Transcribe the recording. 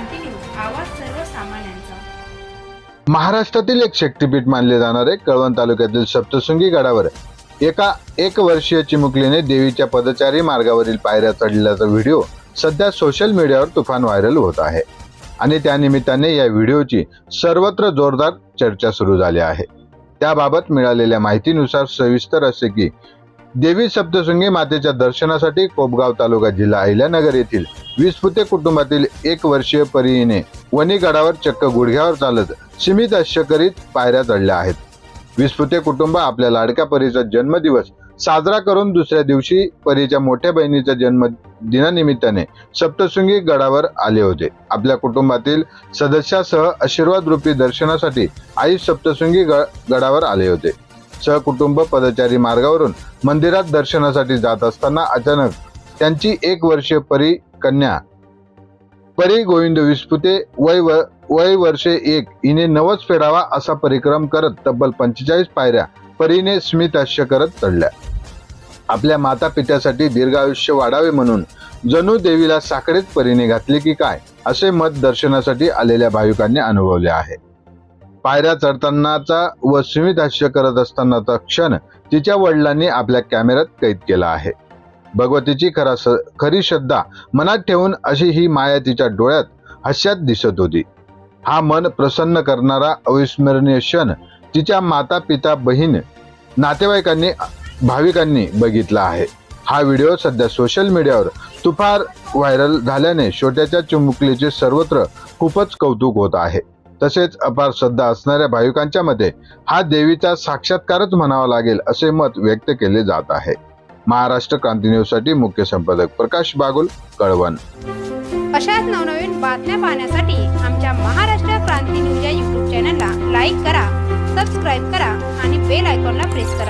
आवाज सर्वसामान्यांचा. महाराष्ट्रातील एक शक्तीपीठ मानले जाणारे कळवण तालुक्यातील सप्तशृंगी गडावर एका एक वर्षीय चिमुकलीने देवीच्या पदचारी मार्गावरील पायऱ्या चढलेल्याचा व्हिडिओ सध्या सोशल मीडियावर तुफान व्हायरल होत आहे. आणि त्यानिमित्ताने या व्हिडिओची सर्वत्र जोरदार चर्चा सुरू झाली आहे. त्याबाबत मिळालेल्या माहितीनुसार सविस्तर असे की देवी सप्तशृंगी मातेच्या दर्शनासाठी कोपगाव तालुका जिल्हा अहिल्यानगर येथील विस्फुते कुटुंबातील एक वर्षीय परीने वणी गडावर चक्क गुडघ्यावर चालत सीमित अश्य करीत पायऱ्या चढल्या आहेत. विस्फुते कुटुंब आपल्या लाडक्या परीचा जन्मदिवस साजरा करून दुसऱ्या दिवशी परीच्या मोठ्या बहिणीच्या जन्म दिनानिमित्ताने सप्तशृंगी गडावर आले होते. आपल्या कुटुंबातील सदस्यासह आशीर्वाद रूपी दर्शनासाठी आई सप्तशृंगी गडावर आले होते. सहकुटुंब पदचारी मार्गावरून मंदिरात दर्शनासाठी जात असताना अचानक त्यांची एक वर्षीय परी कन्या परी गोविंद विस्पुते वय व वय वर्षे एक हिने नवच फेडावा असा परिक्रम करत तब्बल पंचेचाळीस पायऱ्या परीने स्मिताश्य करत चढल्या. आपल्या माता पित्यासाठी दीर्घायुष्य वाढावे म्हणून जणू देवीला साखरेत परीने घातले की काय असे मत दर्शनासाठी आलेल्या भाविकांनी अनुभवले आहे. पायऱ्या चढतानाचा व स्मितहास्य करत असतानाचा क्षण तिच्या वडिलांनी आपल्या कॅमेऱ्यात कैद केला आहे. भगवतीची खरा स- खरी श्रद्धा मनात ठेवून अशी ही माया तिच्या डोळ्यात हास्यात दिसत होती. हा मन प्रसन्न करणारा अविस्मरणीय क्षण तिच्या माता पिता बहीण नातेवाईकांनी भाविकांनी बघितला आहे. हा व्हिडिओ सध्या सोशल मीडियावर तुफार व्हायरल झाल्याने छोट्याच्या चिमुकलीचे सर्वत्र खूपच कौतुक होत आहे. तसेच अपार श्रद्धा असणाऱ्या भाविकांच्या मते हा देवीचा साक्षात्कारच म्हणावा लागेल असे मत व्यक्त केले जात आहे. महाराष्ट्र क्रांती न्यूजसाठी मुख्य संपादक प्रकाश बागुल कळवण. अशाच नवनवीन बातम्या पाहण्यासाठी आमच्या महाराष्ट्र क्रांती न्यूज या युट्यूब चॅनलला लाईक करा सबस्क्राईब करा आणि बेल आयकॉनला प्रेस करा.